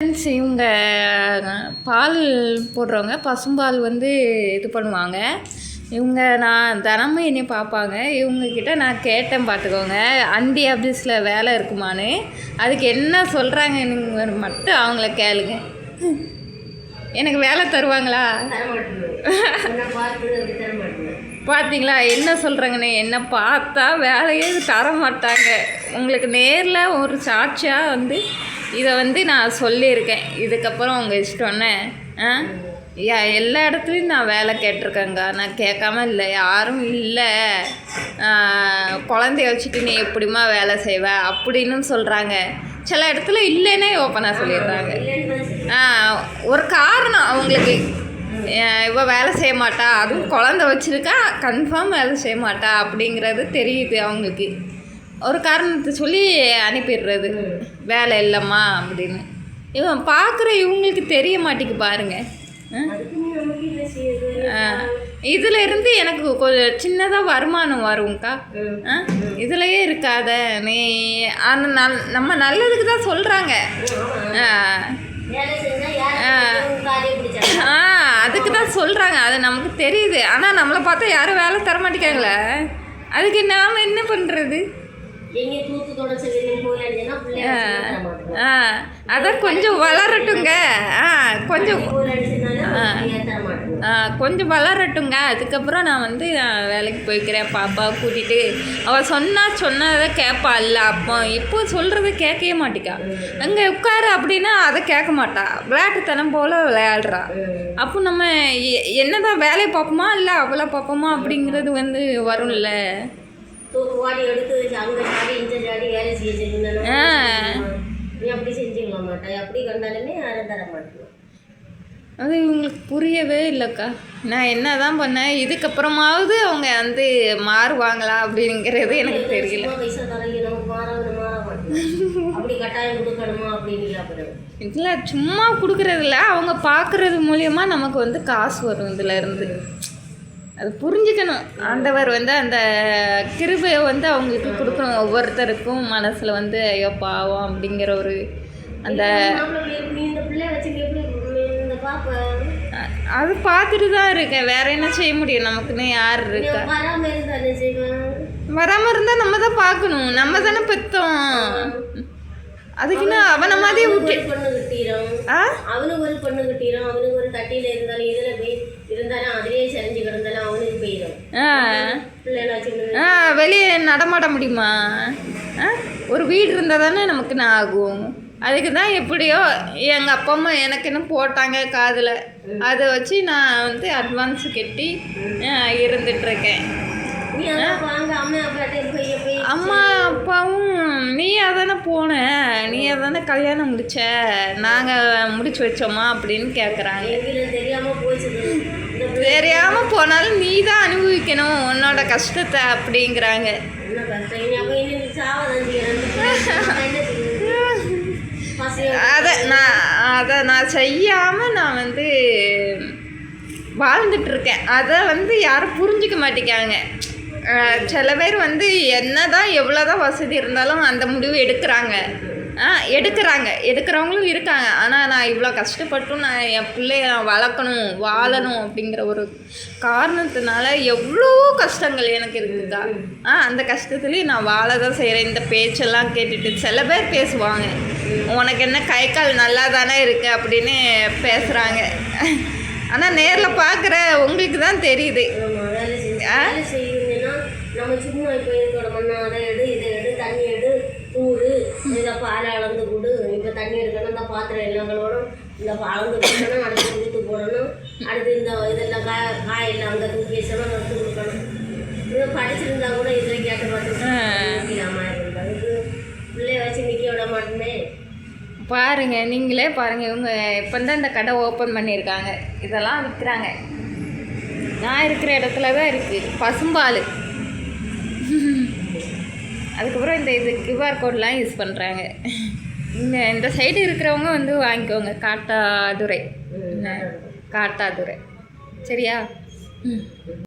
Friends இவங்க பால் போடுறவங்க பசும்பால் வந்து இது பண்ணுவாங்க. இவங்க நான் தினமும் என்னை பார்ப்பாங்க. இவங்கக்கிட்ட நான் கேட்டேன் பார்த்துக்கோங்க. அண்டி ஆஃபீஸில் வேலை இருக்குமான்னு. அதுக்கு என்ன சொல்கிறாங்கன்னு மட்டும் அவங்கள கேளுங்க. எனக்கு வேலை தருவாங்களா? பார்த்தீங்களா என்ன சொல்கிறாங்கன்னு என்ன பார்த்தா வேலையே தர மாட்டாங்க உங்களுக்கு நேரில் ஒரு சாட்சியாக வந்து இதை வந்து நான் சொல்லியிருக்கேன். இதுக்கப்புறம் உங்கள் இஷ்டம்னு. ஆ? யா எல்லா இடத்துலையும் நான் வேலை கேட்டிருக்கேங்க நான் கேட்காம இல்லை. யாரும் இல்லை. குழந்தைய வச்சுட்டு நீ எப்படிம்மா வேலை செய்வ? அப்படின்னு சொல்கிறாங்க சில இடத்துல இல்லைன்னே ஓப்பனாக சொல்லிடுறாங்க. ஒரு காரணம் அவங்களுக்கு. இவ வேலை செய்ய மாட்டா. அதுவும் குழந்த வச்சுருக்கா. கன்ஃபார்ம் வேலை செய்ய மாட்டா அப்படிங்கிறது தெரியுது அவங்களுக்கு. ஒரு காரணத்தை சொல்லி அனுப்பிடுறது. வேலை இல்லைம்மா அப்படின்னு. இவன் பார்க்குற இவங்களுக்கு தெரிய மாட்டேங்கு பாருங்க. இதில் இருந்து எனக்கு கொஞ்சம் சின்னதாக வருமானம் வரும்க்கா. ஆ? இதுலையே இருக்காத. நீ ஆனால் நல் நம்ம நல்லதுக்கு தான் சொல்கிறாங்க ஆ. அதுக்கு தான் சொல்கிறாங்க அது நமக்கு தெரியுது. ஆனால் நம்மளை பார்த்தா யாரும் வேலை தர மாட்டேங்காங்களே அதுக்கு நாம் என்ன பண்ணுறது அதான் கொஞ்சம் வளரட்டுங்க. ஆ கொஞ்சம் கொஞ்சம் வளரட்டுங்க. அதுக்கப்புறம் நான் வந்து நான் வேலைக்கு போய்க்கிறேன். பாப்பா கூட்டிகிட்டு அவள் சொன்னா சொன்னதை கேட்பா இல்லை அப்போ இப்போ சொல்கிறத கேட்கவே மாட்டிக்கா. அங்கே உட்காரு அப்படின்னா அதை கேட்க மாட்டா. விளையாட்டுத்தனம் போல் விளையாடுறா. அப்போ நம்ம என்னதான் வேலையை பார்ப்போமா? இல்லை அவளை பார்ப்போமா? அப்படிங்கிறது வந்து வரும்ல. தூக்கு வாடி எடுத்து அங்க சாடி இந்த சாடி வேலை செய்ய சொல்லுங்க ஆ. நீ அப்படி செஞ்சுக்கலாம் மாட்டேன் அப்படி கண்டாலுமே யாரும் தர மாட்டேன் அது இவங்களுக்கு புரியவே இல்லைக்கா. நான் என்ன தான் பண்ணேன் இதுக்கப்புறமாவது அவங்க வந்து மாறுவாங்களா அப்படிங்கிறது எனக்கு தெரியல. இல்லை இதில் சும்மா கொடுக்குறதில்ல. அவங்க பார்க்குறது மூலியமா நமக்கு வந்து காசு வரும் இதுல இருந்து. அது புரிஞ்சுக்கணும். ஆண்டவர் வந்து அந்த கிருபையை வந்து அவங்களுக்கு கொடுக்கணும். ஒவ்வொருத்தருக்கும் மனசில் வந்து ஐயோ பாவம் அப்படிங்கிற ஒரு அந்த அது பார்த்துட்டு தான் இருக்கேன். வேற என்ன செய்ய முடியும்? நமக்குன்னு யார் இருக்கா? வராம இருந்தா வராமல் இருந்தால் நம்ம தான் பார்க்கணும். நம்ம தானே பெற்றோம். அதுக்குன்னு அவனை மாதிரி விட்டு பொண்ணு கட்டிடும். ஆ? அவனுக்கு ஒரு பொண்ணு கட்டிடும். அவனுக்கு ஒரு தட்டியில இருந்தாலும் இதுல போய் இருந்தாலும் அதிலேயே சரிஞ்சு கிடந்தாலும் அவனுக்கு போயிடும். வெளியே நடமாட முடியுமா? ஒரு வீடு இருந்தால் தானே நமக்கு நான் ஆகும்? அதுக்கு தான் எப்படியோ எங்கள் அப்பா அம்மா எனக்கு என்ன போட்டாங்க காதில். அதை வச்சு நான் வந்து அட்வான்ஸ் கட்டி வாங்க அம்மா அப்பாவும் நீ அதானே போன. நீ அதானே கல்யாணம் முடிச்ச? நாங்கள் முடிச்சு வச்சோமா அப்படின்னு கேட்குறாங்க தெரியாமல் போனாலும் நீ தான் அனுபவிக்கணும். உன்னோட கஷ்டத்தை அப்படிங்கிறாங்க. அதை நான் அதை நான் செய்யாமல் நான் வந்து வாழ்ந்துட்டு இருக்கேன். அதை வந்து யாரும் புரிஞ்சுக்க மாட்டேங்காங்க சில பேர் வந்து என்ன தான் எவ்வளோ தான் வசதி இருந்தாலும் அந்த முடிவு எடுக்கிறாங்க. எடுக்கிறாங்க. எடுக்கிறவங்களும் இருக்காங்க. ஆனால் நான் இவ்வளோ கஷ்டப்பட்டும் நான் என் பிள்ளைய நான் வளர்க்கணும் வாழணும் அப்படிங்கிற ஒரு காரணத்தினால எவ்வளோ கஷ்டங்கள் எனக்கு இருக்குதா? ஆ அந்த கஷ்டத்துலேயும் நான் வாழ தான் செய்கிறேன் இந்த பேச்செல்லாம் கேட்டுட்டு சில பேர் பேசுவாங்க. உனக்கு என்ன கை கால் நல்லா தானே இருக்குது அப்படின்னு பேசுகிறாங்க ஆனால் நேரில் பார்க்குற உங்களுக்கு தான் தெரியுது. நம்ம நம்ம சும்மா இப்போ இருக்கோட மண்ணா எடு இதை எடு தண்ணி எடு இதை பால் அளந்து கொடு. இப்போ தண்ணி எடுக்கணும் இந்த பாத்திரம் எல்லாம் கழுவணும். இந்த அளந்து கொடுக்கணும் அடுத்து ஊற்று போடணும். அடுத்து இந்த இதெல்லாம் காய காயெல்லாம் அங்கே தூக்கி வச்சோம்னா எடுத்து கொடுக்கணும். இது படிச்சிருந்தா கூட இதில் கேட்டு பார்த்து இது பிள்ளைய வச்சு நிற்க விட மாட்டேனே. பாருங்க நீங்களே பாருங்க இவங்க இப்போ தான் இந்த கடை ஓப்பன் பண்ணியிருக்காங்க. இதெல்லாம் விற்கிறாங்க நான் இருக்கிற இடத்துல தான் இருக்குது பசும்பால். அதுக்கப்புறம் இந்த இது கியூஆர் கோட்லாம் யூஸ் பண்ணுறாங்க. இந்த இந்த சைடு இருக்கிறவங்க வந்து வாங்கிக்கோங்க. காட்டாதுரை? காட்டாதுரை சரியா? ம்.